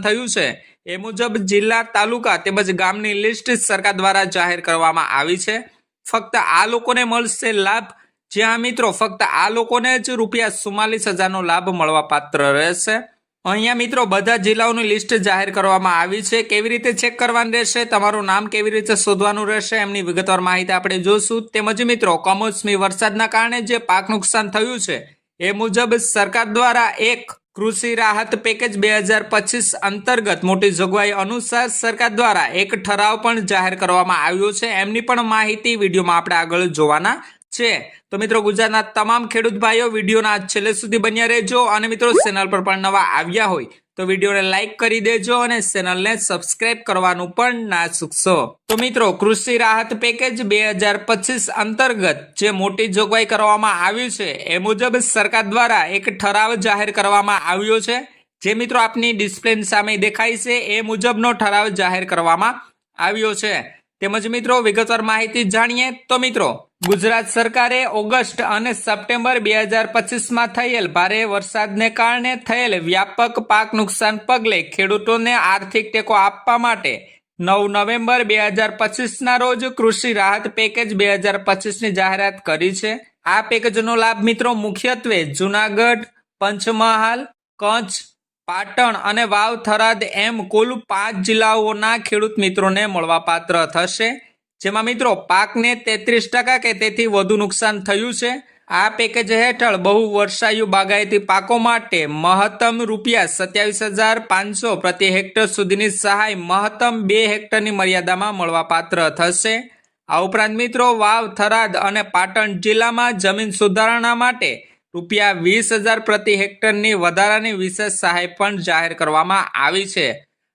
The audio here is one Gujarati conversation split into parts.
થયું છે. એ મુજબ જિલ્લા, તાલુકા તેમજ ગામની લિસ્ટ સરકાર દ્વારા જાહેર કરવામાં આવી છે. ફક્ત આ લોકોને મળશે લાભ. જ્યાં મિત્રો, ફક્ત આ લોકોને જ રૂપિયા ચુમ્માલીસ હજારનો લાભ મળવા પાત્ર રહેશે. અહીંયા મિત્રો, બધા જિલ્લાઓની લિસ્ટ જાહેર કરવામાં આવી છે. કેવી રીતે ચેક કરવાનું રહેશે? તમારું નામ કેવી રીતે શોધવાનું રહેશે? એમની વિગતવાર માહિતી આપણે જોશું. તેમજ મિત્રો, કમોસમી વરસાદના કારણે જે પાક નુકસાન થયું છે, એ મુજબ સરકાર દ્વારા એક કૃષિ રાહત પેકેજ બે હજાર પચીસ અંતર્ગત મોટી જોગવાઈ અનુસાર સરકાર દ્વારા એક ઠરાવ પણ જાહેર કરવામાં આવ્યો છે. એમની પણ માહિતી વિડીયોમાં આપણે આગળ જોવાના છે. તો મિત્રો, ગુજરાતના તમામ ખેડૂત ભાઈઓ વિડીયોના છેલ્લે સુધી બન્યા રહેજો અને મિત્રો, ચેનલ પર પણ નવા આવ્યા હોય તો વિડીયોને લાઇક કરી દેજો અને ચેનલને સબસ્ક્રાઇબ કરવાનું પણ ના ચૂકશો. તો મિત્રો, કૃષિ રાહત પેકેજ બે હજાર પચીસ અંતર્ગત જે મોટી જોગવાઈ કરવામાં આવ્યું છે, એ મુજબ સરકાર દ્વારા એક ઠરાવ જાહેર કરવામાં આવ્યો છે. જે મિત્રો આપની ડિસ્પ્લે સામે દેખાય છે, એ મુજબનો ઠરાવ જાહેર કરવામાં આવ્યો છે. તેમજ મિત્રો, વિગતવાર માહિતી જાણીએ તો મિત્રો ગુજરાત સરકારે ઓગસ્ટ અને સપ્ટેમ્બર બે હજાર પચીસમાં થયેલ ભારે વરસાદને કારણે થયેલ વ્યાપક પાક નુકસાન પગલે ખેડૂતોને આર્થિક ટેકો આપવા માટે નવ નવેમ્બર બે હજાર પચીસના રોજ કૃષિ રાહત પેકેજ બે હજાર પચીસની જાહેરાત કરી છે. આ પેકેજનો લાભ મિત્રો મુખ્યત્વે જુનાગઢ, પંચમહાલ, કચ્છ, પાટણ અને વાવ થરાદ એમ કુલ પાંચ જિલ્લાઓના ખેડૂત મિત્રોને મળવાપાત્ર થશે. જેમાં મિત્રો પાકને તેત્રીસ ટકા કે તેથી વધુ નુકસાન થયું છે. આ પેકેજ હેઠળ બહુ વર્ષાયુ બાગાયતી પાકો માટે મહત્તમ રૂપિયા સત્યાવીસ હજાર પાંચસો પ્રતિ હેક્ટર સુધીની સહાય મહત્તમ બે હેક્ટરની મર્યાદામાં મળવાપાત્ર થશે. આ ઉપરાંત મિત્રો વાવ, થરાદ અને પાટણ જિલ્લામાં જમીન સુધારણા માટે રૂપિયા વીસ હજાર પ્રતિ હેક્ટરની વધારાની વિશેષ સહાય પણ જાહેર કરવામાં આવી છે.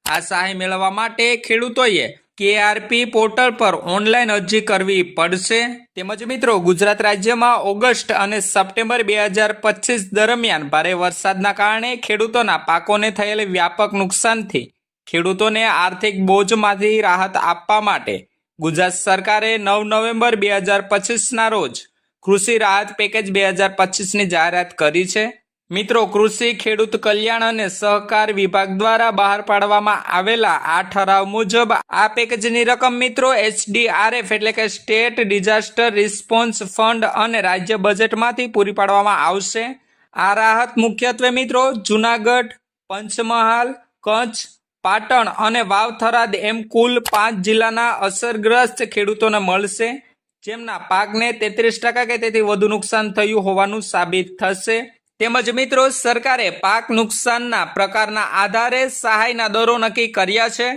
આ સહાય મેળવવા માટે ખેડૂતોએ કેઆરપી પોર્ટલ પર ઓનલાઈન અરજી કરવી પડશે? તેમજ મિત્રો, ગુજરાત રાજ્યમાં ઓગસ્ટ અને સપ્ટેમ્બર બે હજાર પચીસ દરમિયાન ભારે વરસાદના કારણે ખેડૂતોના પાકોને થયેલ વ્યાપક નુકસાનથી ખેડૂતોને આર્થિક બોજમાંથી રાહત આપવા માટે ગુજરાત સરકારે નવ નવેમ્બર બે હજાર પચીસના રોજ કૃષિ રાહત પેકેજ બે હજાર પચીસની જાહેરાત કરી છે. મિત્રો, કૃષિ, ખેડૂત કલ્યાણ અને સહકાર વિભાગ દ્વારા બહાર પાડવામાં આવેલા આ ઠરાવ મુજબ આ પેકેજની રકમ મિત્રો એચડીઆરએફ એટલે કે સ્ટેટ ડિઝાસ્ટર રિસ્પોન્સ ફંડ અને રાજ્ય બજેટમાંથી પૂરી પાડવામાં આવશે. આ રાહત મુખ્યત્વે મિત્રો જુનાગઢ, પંચમહાલ, કચ્છ, પાટણ અને વાવથરાદ એમ કુલ પાંચ જિલ્લાના અસરગ્રસ્ત ખેડૂતોને મળશે. જેમના પાકને તેત્રીસ ટકા કે તેથી વધુ નુકસાન થયું હોવાનું સાબિત થશે. તેમજ મિત્રો, સરકારે પાક નુકસાનના પ્રકારના આધારે સહાયના દરો નક્કી કર્યા છે,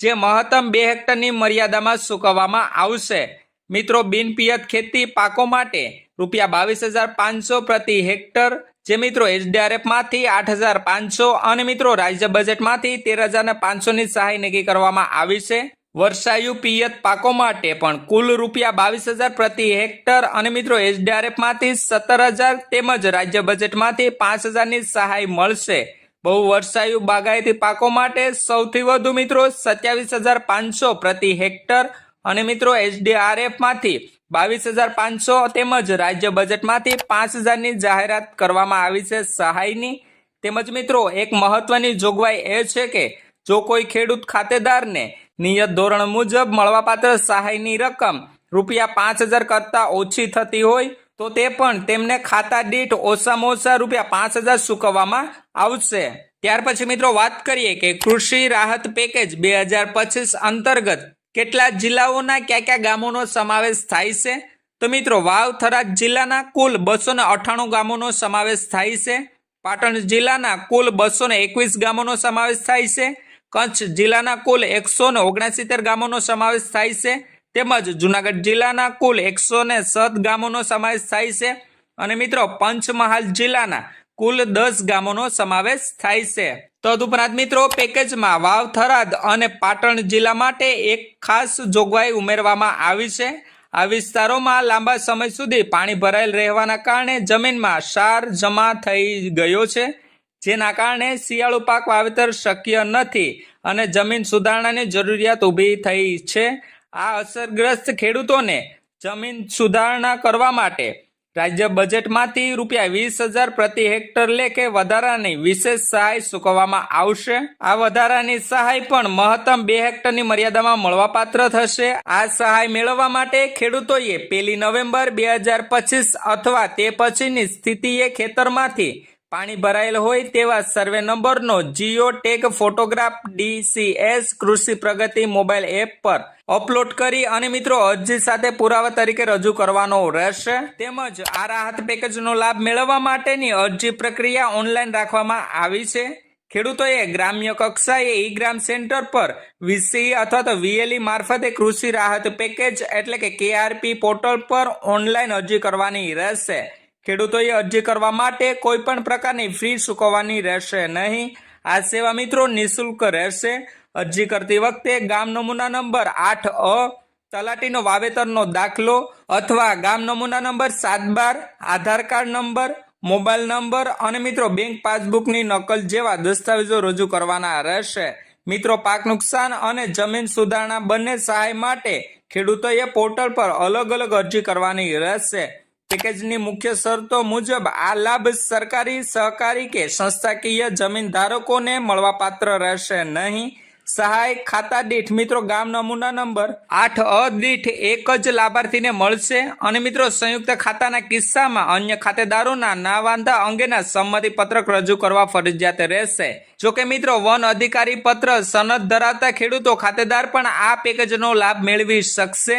જે મહત્તમ બે હેક્ટરની મર્યાદામાં ચૂકવવામાં આવશે. મિત્રો, બિનપિયત ખેતી પાકો માટે રૂપિયા બાવીસ હજાર પાંચસો પ્રતિ હેક્ટર, જે મિત્રો એસડીઆરએફમાંથી આઠ હજાર પાંચસો અને મિત્રો રાજ્ય બજેટમાંથી તેર હજાર પાંચસોની સહાય નક્કી કરવામાં આવી છે. વર્ષાયુ પિયત પાકો માટે પણ કુલ રૂપિયા બાવીસ હજાર પ્રતિ હેક્ટર અને મિત્રો એચડીઆરએફમાંથી સત્તર હજાર તેમજ રાજ્ય બજેટમાંથી પાંચ હજારની સહાય મળશે. બહુ વર્ષાયુ બાગાયતી પાકો માટે સૌથી વધુ મિત્રો સત્યાવીસ હજાર પાંચસો પ્રતિ હેક્ટર અને મિત્રો એસડીઆરએફમાંથી બાવીસ હજાર પાંચસો તેમજ રાજ્ય બજેટમાંથી પાંચ હજારની જાહેરાત કરવામાં આવી છે સહાયની. તેમજ મિત્રો એક મહત્વની જોગવાઈ એ છે કે જો કોઈ ખેડૂત ખાતેદારને નિયત ધોરણ મુજબ મળવાપાત્ર સહાયની રકમ રૂપિયા પાંચ હજાર કરતાં ઓછી થતી હોય તો તે પણ તેમને ખાતા દીઠ ઓછામાં ઓછા રૂપિયા પાંચ હજાર ચૂકવવામાં આવશે. ત્યાર પછી મિત્રો વાત કરીએ કે કૃષિ રાહત પેકેજ બે હજાર પચીસ અંતર્ગત કેટલા જિલ્લાઓના કયા કયા ગામોનો સમાવેશ થાય છે? તો મિત્રો વાવ થરાદ જિલ્લાના કુલ બસો ને અઠ્ઠાણું ગામોનો સમાવેશ થાય છે. પાટણ જિલ્લાના કુલ બસો ને એકવીસ ગામોનો સમાવેશ થાય છે. કચ્છ જિલ્લાના કુલ એકસો ને ઓગણસિત્તેર ગામોનો સમાવેશ થાય છે. તેમજ જુનાગઢ જિલ્લાના કુલ એકસો ને સત ગામોનો સમાવેશ થાય છે. અને મિત્રો, પંચમહાલ જિલ્લાના કુલ દસ ગામોનો સમાવેશ થાય છે. તદુપરાંત મિત્રો, પેકેજમાં વાવ, થરાદ અને પાટણ જિલ્લા માટે એક ખાસ જોગવાઈ ઉમેરવામાં આવી છે. આ વિસ્તારોમાં લાંબા સમય સુધી પાણી ભરાયેલ રહેવાના કારણે જમીનમાં ક્ષાર જમા થઈ ગયો છે. જેના કારણે શિયાળુ પાક વાવેતર શક્ય નથી અને જમીન સુધારણાની જરૂરિયાત ઊભી થઈ છે. આ અસરગ્રસ્ત ખેડૂતોને જમીન સુધારણા કરવા માટે રાજ્ય બજેટમાંથી રૂપિયા વીસ હજાર પ્રતિ હેક્ટર લેખે વધારાની વિશેષ સહાય ચૂકવવામાં આવશે. આ વધારાની સહાય પણ મહત્તમ બે હેક્ટરની મર્યાદામાં મળવાપાત્ર થશે. આ સહાય મેળવવા માટે ખેડૂતોએ પેલી નવેમ્બર બે હજાર પચીસ અથવા તે પછીની સ્થિતિએ ખેતરમાંથી પાણી ભરાયેલ હોય તેવા સર્વે નંબરનો Jio tag photograph DCS Krishi Pragati mobile app પર અપલોડ કરી અને મિત્રો અરજી સાથે પુરાવા તરીકે રજૂ કરવાનો રહેશે. તેમજ આ રાહત પેકેજનો લાભ મેળવવા માટેની અરજી પ્રક્રિયા ઓનલાઈન રાખવામાં આવી છે. ખેડૂતોએ ગ્રામ્ય કક્ષાએ ઈ ગ્રામ સેન્ટર પર વીસી અથવા તો વીએલઈ મારફતે કૃષિ રાહત પેકેજ એટલે કે કેઆરપી પોર્ટલ પર ઓનલાઈન અરજી કરવાની રહેશે. ખેડૂતોએ અરજી કરવા માટે કોઈ પણ પ્રકારની ફી ચૂકવવાની રહેશે નહીં. આ સેવા મિત્રો નિઃશુલ્ક રહેશે. અરજી કરતી વખતે ગામ નમૂના નંબર આઠ અ, તલાટીનો વાવેતરનો દાખલો અથવા ગામ નમૂના નંબર સાત બાર, Aadhaar card number, mobile number અને મિત્રો બેંક પાસબુકની નકલ જેવા દસ્તાવેજો રજૂ કરવાના રહેશે. મિત્રો, પાક નુકસાન અને જમીન સુધારણા બંને સહાય માટે ખેડૂતોએ પોર્ટલ પર અલગ અલગ અરજી કરવાની રહેશે. પેકેજની મુખ્ય શરતો મુજબ આ લાભ સરકારી, સહકારી કે સંસ્થાકીય જમીન ધારકોને મળવાપાત્ર રહેશે નહીં. સહાય ખાતા દીઠ, મિત્રો ગામ નમૂના નંબર. આઠ અ દીઠ એક જ લાભાર્થીને મળશે. અને મિત્રો, સંયુક્ત ખાતાના કિસ્સામાં અન્ય ખાતેદારોના ના વાંધા અંગેના સંમતિ પત્રક રજૂ કરવા ફરજિયાત રહેશે. જોકે મિત્રો, વન અધિકારી પત્ર સનદ ધરાવતા ખેડૂતો ખાતેદાર પણ આ પેકેજનો લાભ મેળવી શકશે.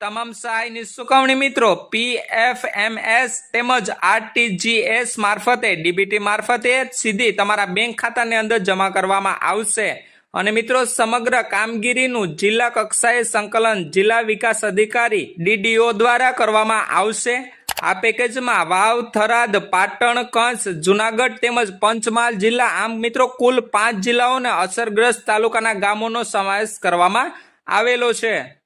તમામ સહાયની સુકવણી મિત્રો પીએફએમએસ તેમજ આરટીજીએસ મારફતે ડીબીટી મારફતે સીધી તમારા બેંક ખાતાની અંદર જમા કરવામાં આવશે. અને મિત્રો, સમગ્ર કામગીરીનું જિલ્લા કક્ષાએ સંકલન જિલ્લા વિકાસ અધિકારી ડીડીઓ દ્વારા કરવામાં આવશે. આ પેકેજમાં વાવ, થરાદ, પાટણ કંસ જુનાગઢ તેમજ પંચમહાલ જિલ્લા આમ મિત્રો, કુલ પાંચ જિલ્લાઓને અસરગ્રસ્ત તાલુકાના ગામોનો સમાવેશ કરવામાં આવેલો છે.